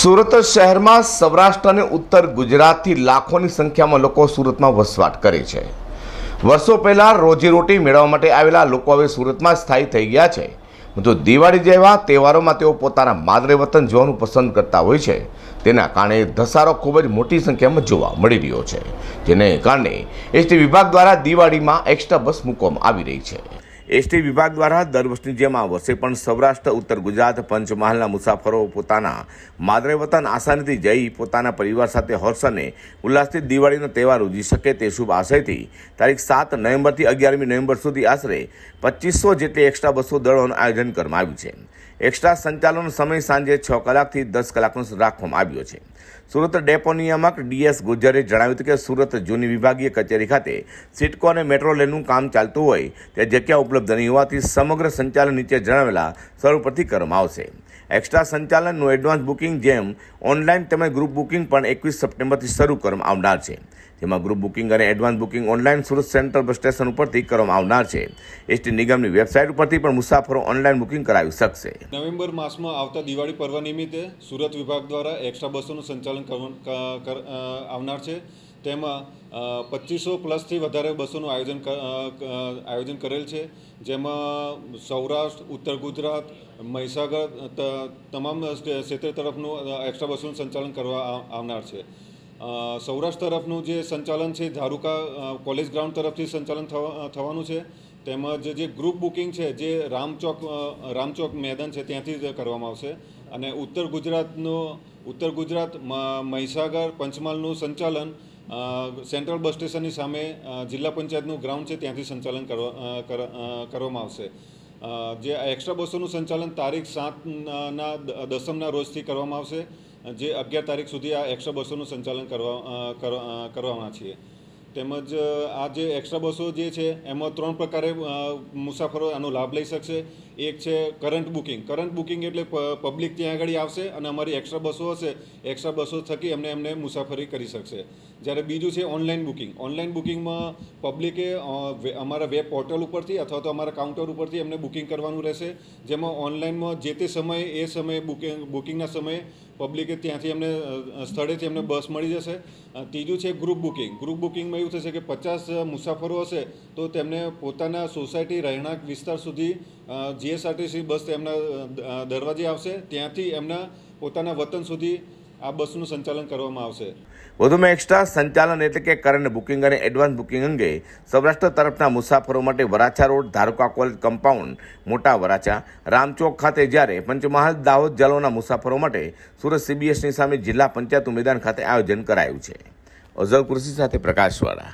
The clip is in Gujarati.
સુરત શહેરમાં સૌરાષ્ટ્ર અને ઉત્તર ગુજરાતથી લાખોની સંખ્યામાં લોકો સુરતમાં વસવાટ કરે છે. વર્ષો પહેલાં રોજીરોટી મેળવવા માટે આવેલા લોકો હવે સુરતમાં સ્થાયી થઈ ગયા છે. જો દિવાળી જેવા તહેવારોમાં તેઓ પોતાના માદરે વતન જોવાનું પસંદ કરતા હોય છે, તેના કારણે ધસારો ખૂબ જ મોટી સંખ્યામાં જોવા મળી રહ્યો છે, જેને કારણે એસટી વિભાગ દ્વારા દિવાળીમાં એક્સ્ટ્રા બસ મૂકવામાં આવી રહી છે. એસટી વિભાગ દ્વારા દર વર્ષની જેમ આ વર્ષે પણ સૌરાષ્ટ્ર, ઉત્તર ગુજરાત, પંચમહાલના મુસાફરો પોતાના માદરે વતન આસાનીથી જઈ પોતાના પરિવાર સાથે હર્ષ અને ઉલ્લાસથી દિવાળીનો તહેવાર ઉજવી શકે તે શુભ આશયથી તારીખ સાત નવેમ્બરથી અગિયારમી નવેમ્બર સુધી આશરે પચીસો જેટલી એક્સ્ટ્રા બસો દળોનું આયોજન કરવામાં આવ્યું છે. એક્સ્ટ્રા સંચાલનનો સમય સાંજે છ કલાકથી દસ કલાકનો રાખવામાં આવ્યો છે. સુરત ડેપો નિયામક ડીએસ ગુજ્જરે જણાવ્યું હતું કે સુરત જૂની વિભાગીય કચેરી ખાતે સિટકો અને મેટ્રો રેલનું કામ ચાલતું હોય તે જગ્યા ઉપલબ્ધ નહીં હોવાથી સમગ્ર સંચાલન નીચે જણાવેલા સ્વરૂપ પરથી કરવામાં આવશે. એક્સ્ટ્રા સંચાલનનું એડવાન્સ બુકિંગ જેમ ઓનલાઈન તેમજ ગ્રુપ બુકિંગ પણ એકવીસ સપ્ટેમ્બરથી શરૂ કરવામાં આવનાર છે. જેમાં ગ્રુપ બુકિંગ અને advance booking online Surat central bus station ઉપરથી કરવામાં આવનાર છે. એસટી નિગમની વેબસાઇટ ઉપરથી પણ મુસાફરો ઓનલાઈન બુકિંગ કરાવી શકશે. નવેમ્બર માસમાં આવતા દિવાળી પર્વ નિમિત્તે સુરત વિભાગ દ્વારા એક્સ્ટ્રા બસોનું સંચાલન આવનાર છે. તેમાં પચીસો પ્લસથી વધારે બસોનું આયોજન આયોજન કરેલ છે. જેમાં સૌરાષ્ટ્ર, ઉત્તર ગુજરાત, મહીસાગર તમામ ક્ષેત્ર તરફનું એક્સ્ટ્રા બસોનું સંચાલન કરવા આવનાર છે. સૌરાષ્ટ્ર તરફનું જે સંચાલન છે, ધારુકા કોલેજ ગ્રાઉન્ડ તરફથી સંચાલન થવા- થવાનું છે. તેમજ જે ગ્રુપ બુકિંગ છે, જે રામચોક રામચોક મેદાન છે, ત્યાંથી કરવામાં આવશે. અને ઉત્તર ગુજરાતનું, ઉત્તર ગુજરાત મહીસાગર, પંચમહાલનું સંચાલન સેન્ટ્રલ બસ સ્ટેશનની સામે જિલ્લા પંચાયતનું ગ્રાઉન્ડ છે, ત્યાંથી સંચાલન કરવા કર- કરવામાં આવશે. જે એક્સ્ટ્રા બસોનું સંચાલન તારીખ સાતના, દસમના રોજથી કરવામાં આવશે. જે અગિયાર તારીખ સુધી આ એક્સ્ટ્રા બસોનું સંચાલન કરવા કરવાના છીએ. તેમજ આ જે એક્સ્ટ્રા બસો જે છે, એમાં ત્રણ પ્રકારે મુસાફરો આનો લાભ લઈ શકશે. એક છે કરંટ બુકિંગ. કરંટ બુકિંગ એટલે પબ્લિક ત્યાં આગળ આવશે અને અમારી એક્સ્ટ્રા બસો હશે. એક્સ્ટ્રા બસો થકી એમને એમને મુસાફરી કરી શકશે. જ્યારે બીજું છે ઓનલાઈન બુકિંગ ઓનલાઈન બુકિંગમાં પબ્લિકે અમારા વેબ પોર્ટલ ઉપરથી અથવા તો અમારા કાઉન્ટર ઉપરથી એમને બુકિંગ કરવાનું રહેશે. જેમાં ઓનલાઈનમાં જે તે સમયે, એ સમયે બુકિંગ બુકિંગના સમયે પબ્લિકે ત્યાંથી એમને સ્થળેથી એમને બસ મળી જશે. ત્રીજું છે ગ્રુપ બુકિંગ ગ્રુપ બુકિંગમાં એવું થશે કે પચાસ મુસાફરો હશે તો તેમને પોતાના સોસાયટી રહેણાંક વિસ્તાર સુધી જીએસઆરટીસી બસ તેમના દરવાજે આવશે. ત્યાંથી એમના પોતાના વતન સુધી આ બસનું સંચાલન કરવામાં આવશે. વધુમાં એક્સ્ટ્રા સંચાલન એટલે કે કરંટ બુકિંગ અને એડવાન્સ બુકિંગ અંગે સૌરાષ્ટ્ર તરફના મુસાફરો માટે Varachha road, Dharuka college compound મોટા વરાછા, રામચોક ખાતે જ્યારે પંચમહાલ, દાહોદ જલોના મુસાફરો માટે સુરત સીબીએસની સામે જિલ્લા પંચાયત મેદાન ખાતે આયોજન કરાયું છે. અઝલ કૃષિ સાથે પ્રકાશવાળા.